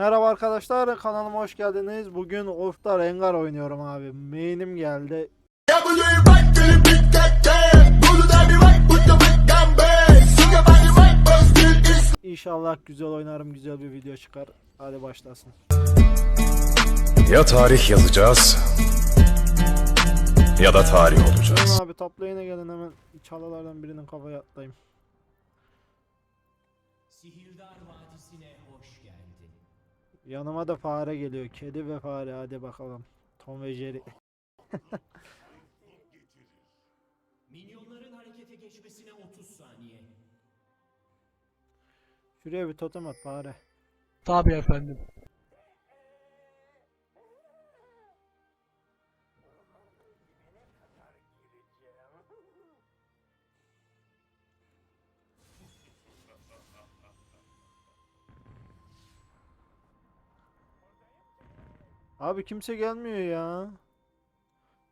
Merhaba arkadaşlar kanalıma hoş geldiniz. Bugün Orf'ta Rengar oynuyorum abi. Main'im geldi. İnşallah güzel oynarım, güzel bir video çıkar. Hadi başlasın. Ya tarih yazacağız ya da tarih olacağız. Abi top lane'e gelin hemen çalılardan birinin kafaya atlayayım. Sihirdar Vadisi'ne hoş geldin. Yanıma da fare geliyor. Kedi ve fare hadi bakalım. Tom ve Jerry. Minyonların harekete geçmesine 30 saniye. Şuraya bir totem at fare. Tabii efendim. Abi kimse gelmiyor ya.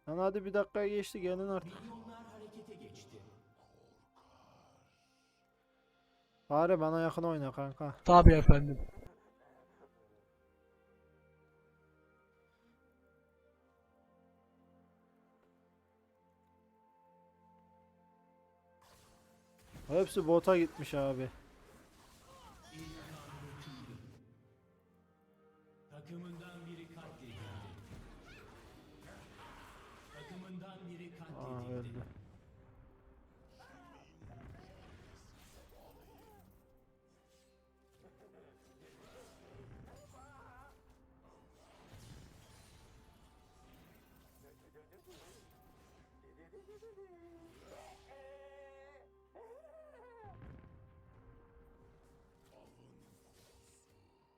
Lan hadi bir dakika geçti gelin artık. Fare bana yakın oyna kanka. Tabii efendim. Hepsi bota gitmiş abi. Takımından biri Aa katledildi.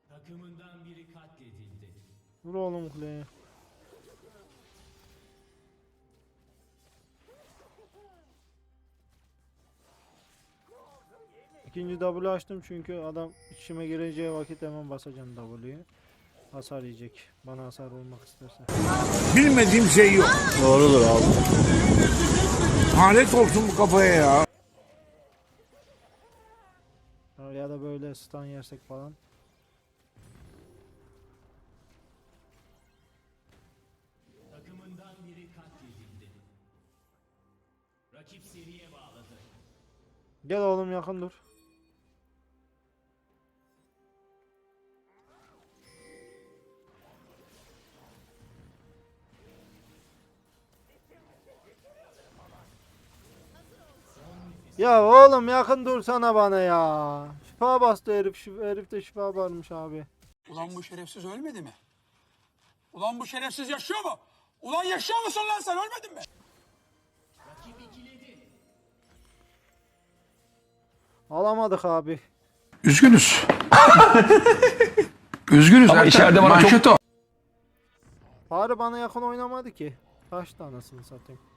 Takımından biri katledildi. Vur oğlum kuleye. İkinci W açtım çünkü adam içime gireceği vakit hemen basacağım W'yu. Hasar yiyecek. Bana hasar olmak isterse. Bilmediğim şey yok. Doğrudur abi. Lanet olsun bu kafaya ya. Ya- da böyle stun yersek falan. Takımından biri katledildi. Rakip seriye bağladı. Gel oğlum yakın dur. Ya oğlum yakın dursana bana ya. Şifa bastı herif. Şifa, herifte şifa varmış abi. Ulan bu şerefsiz ölmedi mi? Ulan bu şerefsiz yaşıyor mu? Ulan yaşıyor musun lan sen ölmedin mi? Alamadık abi. Üzgünüz. Üzgünüz. Ama içeride bana çok... Fare bana yakın oynamadı ki. Kaçtı anasını satayım.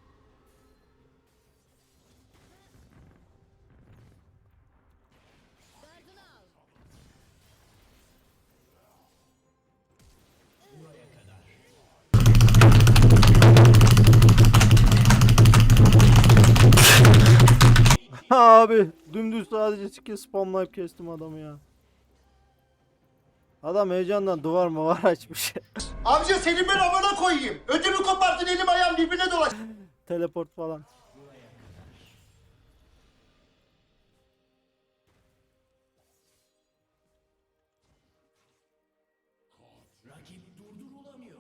Abi dümdüz sadece skill spamlayıp kestim adamı ya. Adam heyecandan duvar mı var açmış. Amca seni ben amına koyayım. Ödümü koparttın elim ayağım birbirine dolaş. Teleport falan. Rakip durdurulamıyor.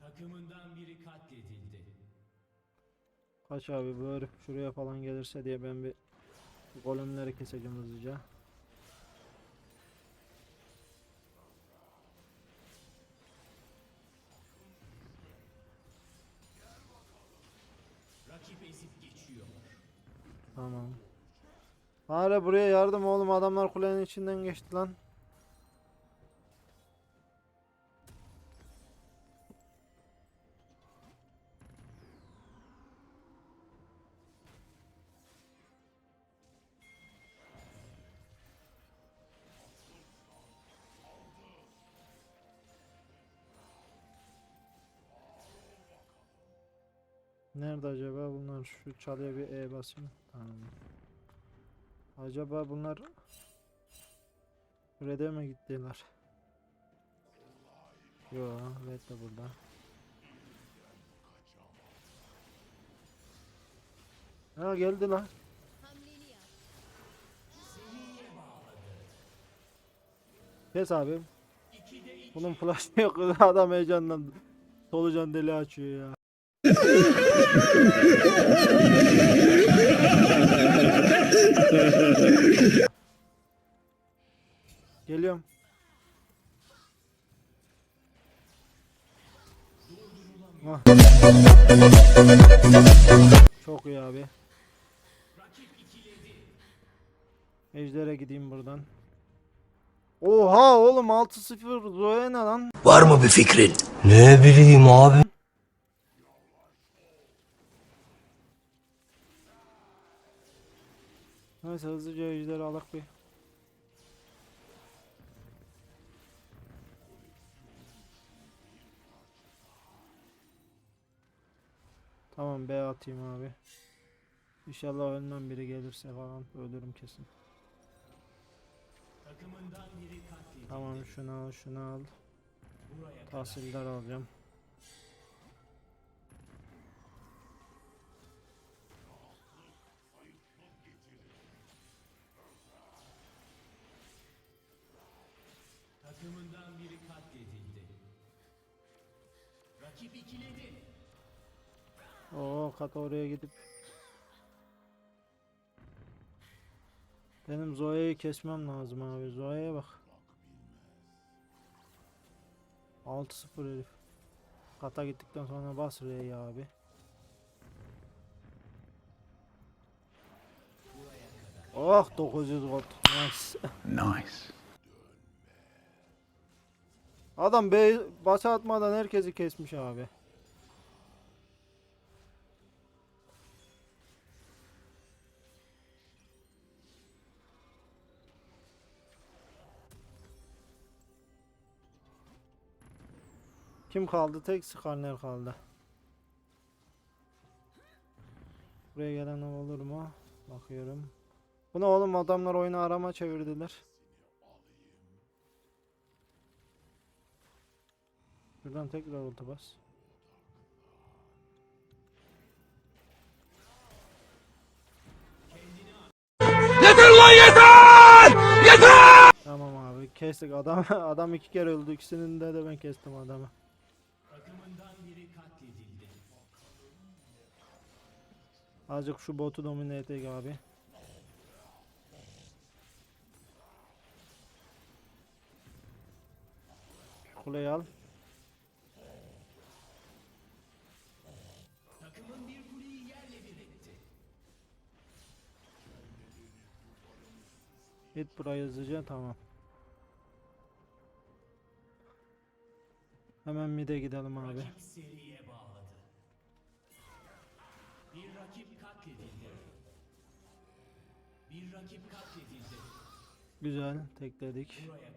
Takımından biri katledildi. Kaç abi bu herif şuraya falan gelirse diye ben bir golemleri keseceğim hızlıca. Rakip ezip geçiyor. Tamam. Fare buraya yardım oğlum adamlar kulenin içinden geçti lan. Nerede acaba bunlar? Şu çalıya bir E basayım. Tamam. Acaba bunlar Red'e mi gittiler? Yo, Red de burada. Ha geldi lan. Kes abi. Bunun flash yok. Adam heyecandan solucan deli açıyor ya. Geliyorum. Hah. Çok iyi abi. Ejder'e gideyim buradan. Oha oğlum 6-0 Zoe ne lan? Var mı bir fikrin? Ne bileyim abi. Neyse hızlıca Ejder'i alak bir. Tamam B atayım abi. İnşallah ölmem biri gelirse falan ölürüm kesin. Tamam şunu al şunu al. Tahsildar alacağım. Takımından biri katledildi. Rakip ikiledi. Oo kata oraya gidip Benim Zoe'yi kesmem lazım abi. Zoe'ye bak. 6-0 herif. Kata gittikten sonra bas R'yi abi. Oh 900 volt. Nice. Nice. Adam B basa atmadan herkesi kesmiş abi. Kim kaldı? Tek Skarner kaldı. Buraya gelen olur mu? Bakıyorum. Bu ne oğlum adamlar oyunu arama çevirdiler. Şuradan tekrar ulti bas. Yeter lan yeter! Yeter! Tamam abi kestik adam adam iki kere öldü ikisinin de de ben kestim adamı. Azıcık şu botu domine edek abi. Kuleyi al. Git burayı hızlıca tamam. Hemen mid'e gidelim abi. Rakip seriye bağladı. Bir rakip katledildi. Bir rakip katledildi. Güzel tekledik. Buraya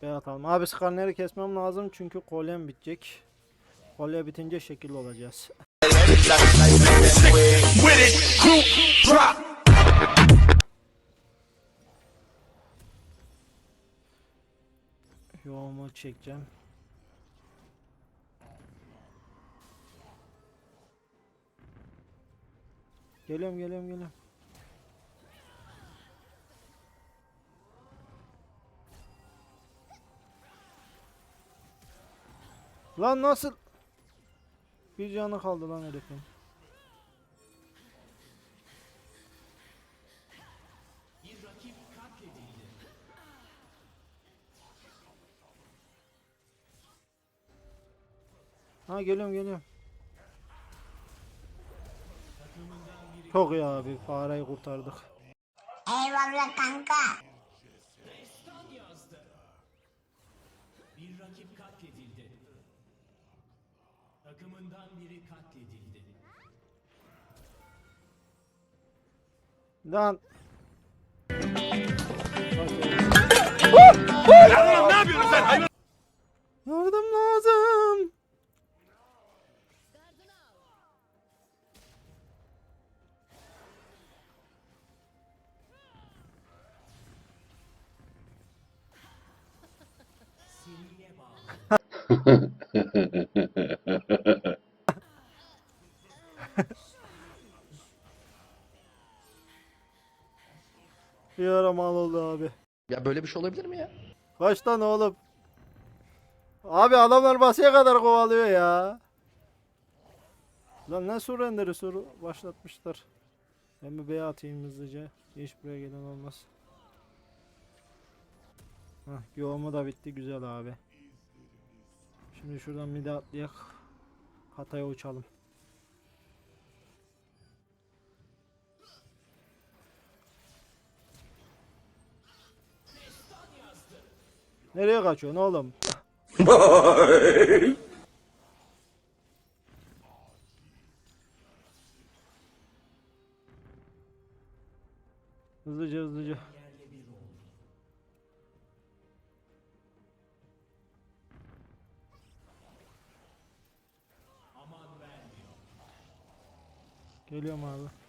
kadar. Atalım. Abi skarneri kesmem lazım çünkü kolyem bitecek. Kolye bitince şekil olacağız. Yoğumu çekeceğim. Geliyorum geliyorum geliyorum. Lan nasıl? Bir canı kaldı lan herifin. Ha geliyorum geliyorum. Çok iyi abi fareyi kurtardık. Eyvallah kanka. Bir rakip katledildi. Takımından biri katledildi. Lan. Yardım lazım. Ya böyle bir şey olabilir mi ya? Kaç tane oğlum? Abi adamlar basıya kadar kovalıyor ya. Lan ne surrenderi soru başlatmışlar. Ben bir B atayım hızlıca. Hiç buraya gelen olmaz. Hah yoğumu da bitti güzel abi. Şimdi şuradan mide atlayak. Hatay'a uçalım. Nereye kaçıyorsun oğlum? Hızlıca hızlıca. Geliyorum abi.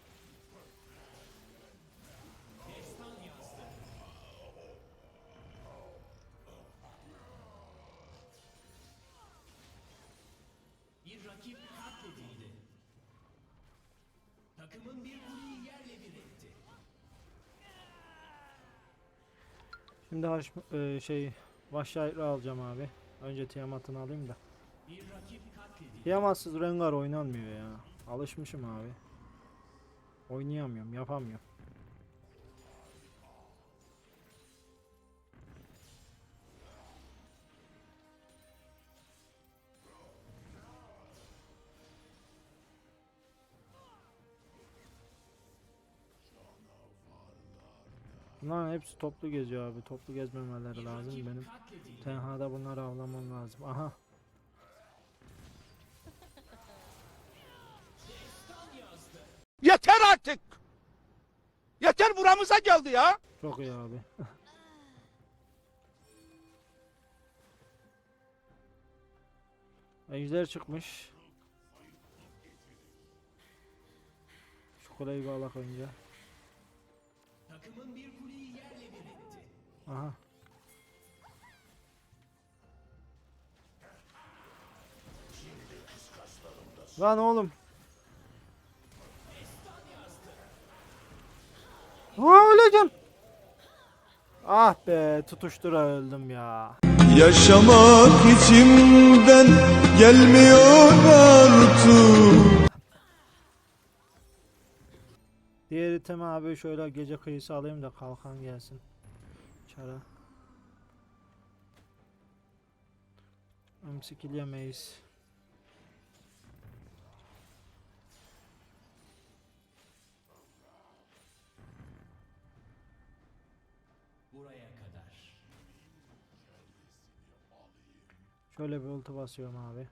Takımın bir kuleyi yerle bir etti. Şimdi haş, e, şey Vahşi alacağım abi. Önce Tiamat'ını alayım da. Bir rakip katledildi. Tiamat'sız Rengar oynanmıyor ya. Alışmışım abi. Oynayamıyorum, yapamıyorum. Bunların hepsi toplu geziyor abi. Toplu gezmemeleri lazım benim. Tenhada bunları avlamam lazım. Aha. Yeter artık. Yeter buramıza geldi ya. Çok iyi abi. Ejder çıkmış. Şu kuleyi bir alak önce. Takımın bir etti. Aha. Lan oğlum. Aa öleceğim. Ah be tutuştura öldüm ya. Yaşamak içimden gelmiyor artık Diğer itemi abi şöyle gece kıyısı alayım da kalkan gelsin. Çara. Emsikilyemeyiz. Buraya kadar. Şöyle bir ulti basıyorum abi.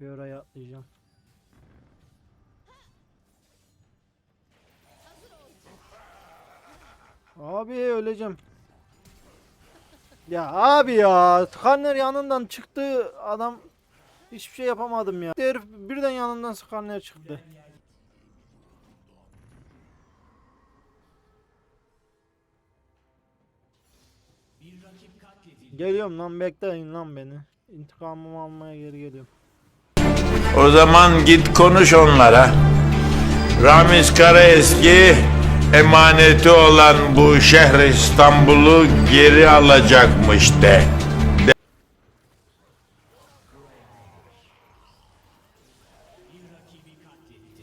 Bir oraya atlayacağım. Abi öleceğim. Ya abi ya. Skanner yanından çıktı. Adam hiçbir şey yapamadım ya. Herif birden yanından skanner çıktı. Geliyorum lan bekleyin lan beni. İntikamımı almaya geri geliyorum. O zaman git konuş onlara. Ramiz Karaeski emaneti olan bu şehri İstanbul'u geri alacakmış de. Rakibi katletti.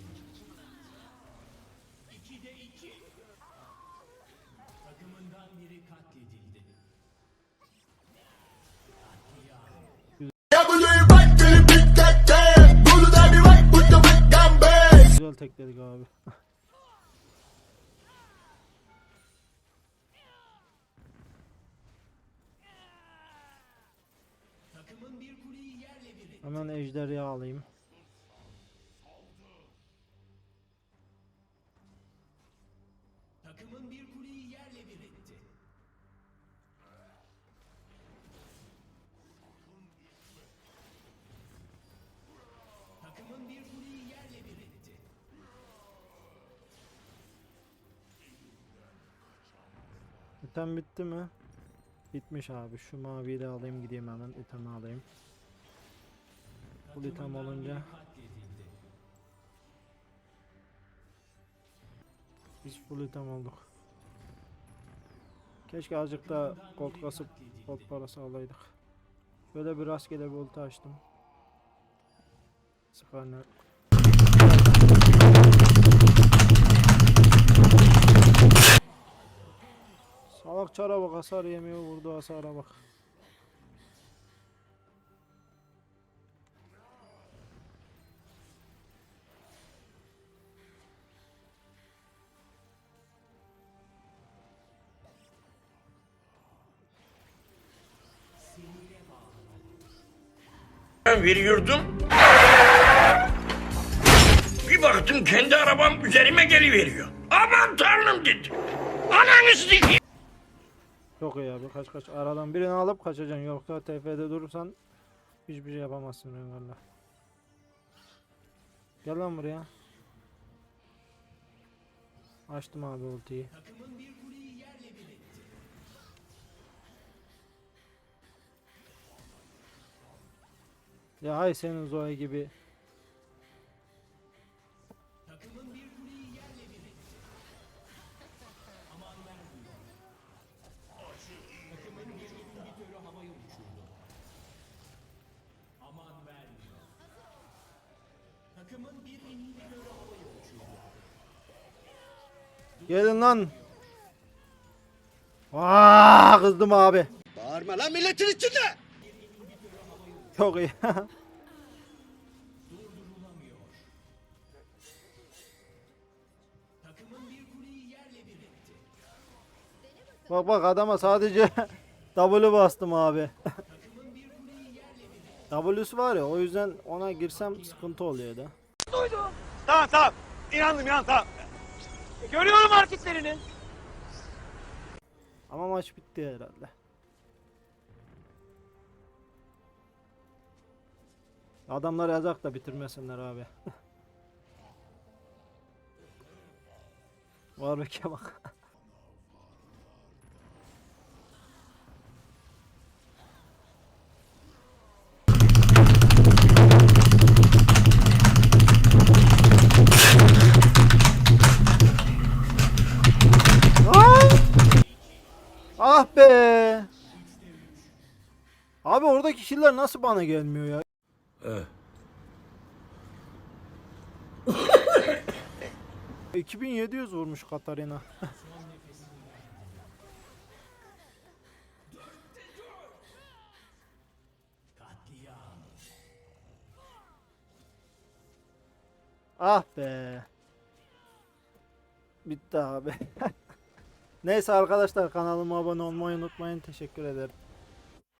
İkide Hemen ejderi alayım. Takımın bir kuleyi yerle bir etti. Takımın bir kuleyi yerle bir etti. Biten bitti mi? Bitmiş abi. Şu maviyi de alayım gideyim hemen. İtemi alayım. Bu item olunca biz full item olduk. Keşke azıcık da gold kasıp gold parası alaydık. Böyle bir rastgele bir ulti açtım. Skarner. Salak çara bak hasar yemiyor vurdu hasara bak. Veriyordum. Bir baktım kendi arabam üzerime geliveriyor. Aman tanrım dedim. Ananı sikeyim. Çok iyi abi kaç kaç aradan birini alıp kaçacaksın yoksa TF'de durursan hiçbir şey yapamazsın Rengar'la. Gel lan buraya. Açtım abi ultiyi. Ya hay senin Zoe gibi. Gelin lan. Aa kızdım abi. Bağırma lan milletin içinde. Çok iyi. Bak bak adama sadece W bastım abi. W'su var ya o yüzden ona girsem sıkıntı oluyor da. Tamam tamam. İnandım inandım tamam. Görüyorum hareketlerini. Ama maç bitti herhalde. Adamlar yazak da bitirmesinler abi. Warwick'e bak. Aa! Ah be. Abi oradaki kişiler nasıl bana gelmiyor ya? Eh. 2700 vurmuş Katarina. ah be. Bitti abi. Neyse arkadaşlar kanalıma abone olmayı unutmayın. Teşekkür ederim.